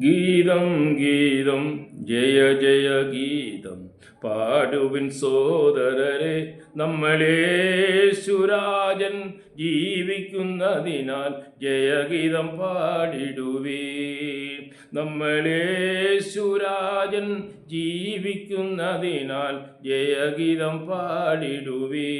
ഗീതം ഗീതം ജയ ജയ ഗീതം. പാടുവിൻ സോദരരെ നമ്മളേശുരാജൻ ജീവിക്കുന്നതിനാൽ ജയഗീതം പാടിടുവേ നമ്മളേശുരാജൻ ജീവിക്കുന്നതിനാൽ ജയഗീതം പാടിടുവേ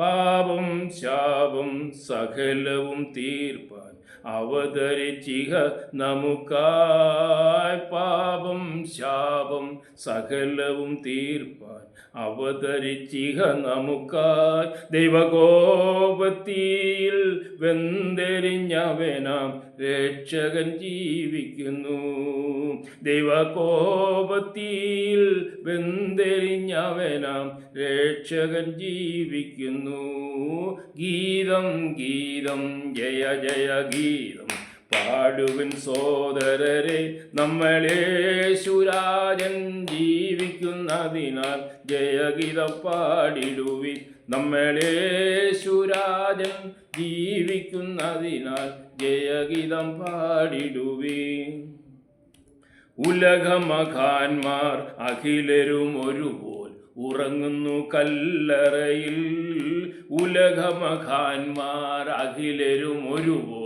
പാപം ശാപം സകലവും തീർപ്പാൻ അവതരിച്ചിഹ നമുക്കായി. പാപം ശാപം സകലവും തീർപ്പാൻ അവതരിച്ചിഹ നമുക്കായി. ദൈവകോപത്തിയിൽ വെന്തെരിഞ്ഞവനാം രക്ഷകൻ ജീവിക്കുന്നു. ദൈവകോപത്തിൽ വെന്തെരിഞ്ഞവനാം രക്ഷകൻ ജീവിക്കുന്നു. ഗീതം ഗീതം ജയ ജയ ഗീതം. പാടുവിൻ സോദരരെ നമ്മളേശുരാജൻ ജീവിക്കുന്നതിനാൽ ജയഗീതം പാടിടുവിൻ. നമ്മളേശുരാജൻ ജീവിക്കുന്നതിനാൽ ജയഗീതം പാടിടുവിൻ. ഉലകമഖാന്മാർ അഖിലരും ഒരുപോൽ ഉറങ്ങുന്നു കല്ലറയിൽ. ഉലകമഖാന്മാർ അഖിലരും ഒരുപോൽ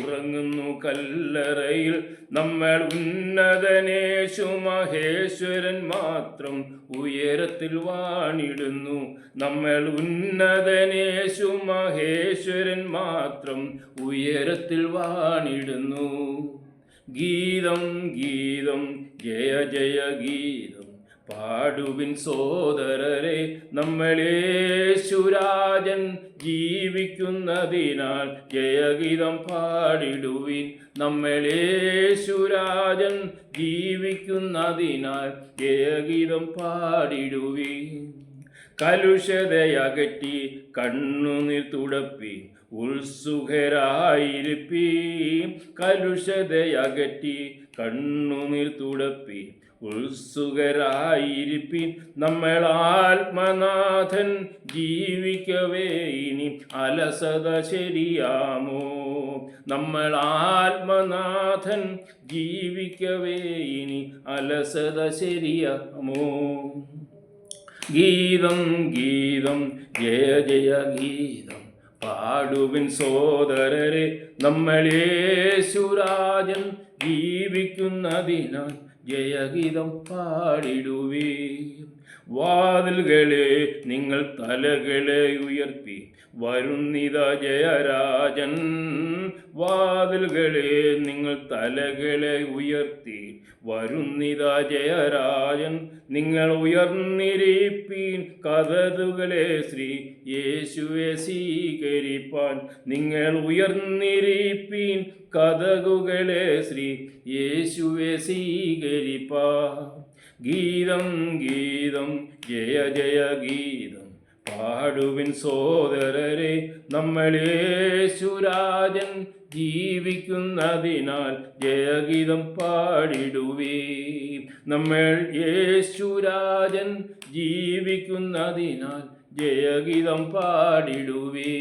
ഉറങ്ങുന്നു കല്ലറയിൽ. നമ്മൾ ഉന്നതനേശു മഹേശ്വരൻ മാത്രം ഉയരത്തിൽ വാണിടുന്നു. നമ്മൾ ഉന്നതനേശു മഹേശ്വരൻ മാത്രം ഉയരത്തിൽ വാണിടുന്നു. ഗീതം ഗീതം ജയ ജയ ഗീതം. പാടുവിൻ സോദരരെ നമ്മളേശുരാജൻ ജീവിക്കുന്നതിനാൽ ജയഗീതം പാടിടുവിൻ. നമ്മളേശുരാജൻ ജീവിക്കുന്നതിനാൽ ജയഗീതം പാടിടുവിൻ. കലുഷതയകറ്റി കണ്ണുനീർ തുടപ്പി ഉത്സുഖരായിരിപ്പി കലുഷതയകറ്റി കണ്ണുനീർ തുടപ്പി ഉത്സുകരായിരിപ്പിൻ നമ്മൾ ആത്മനാഥൻ ജീവിക്കവേ ഇനി അലസത ശരിയാമോ? നമ്മൾ ആത്മനാഥൻ ജീവിക്കവേ ഇനി അലസത ശരിയാമോ? ഗീതം ഗീതം ജയ ജയ ഗീതം. പാടുവിൻ സോദരരെ നമ്മളേശുരാജൻ ജീവിക്കുന്നതിനാൽ ജയഗീതം പാടിടുവേ വാതിലുകളെ നിങ്ങൾ തലകളെ ഉയർത്തി. വരുന്നിത ജയരാജൻ. വാതിലുകളെ നിങ്ങൾ തലകളെ ഉയർത്തി. വരുന്നിത ജയരാജൻ നിങ്ങൾ ഉയർന്നിരിപ്പീൻ. കഥതുകളെ ശ്രീ യേശുവെ സ്വീകരിപ്പാൻ. നിങ്ങൾ ഉയർന്നിരിപ്പീൻ. കഥകുകളെ ശ്രീ യേശുവെ സ്വീകരിപ്പാൻ ഗീതം ഗീതം ജയ ജയ ഗീതം. പാടുവിൻ സോദരരെ നമ്മളേശുരാജൻ ജീവിക്കുന്നതിനാൽ ജയഗീതം പാടിടുവേ നമ്മൾ യേശുരാജൻ ജീവിക്കുന്നതിനാൽ ജയഗീതം പാടിടുവേ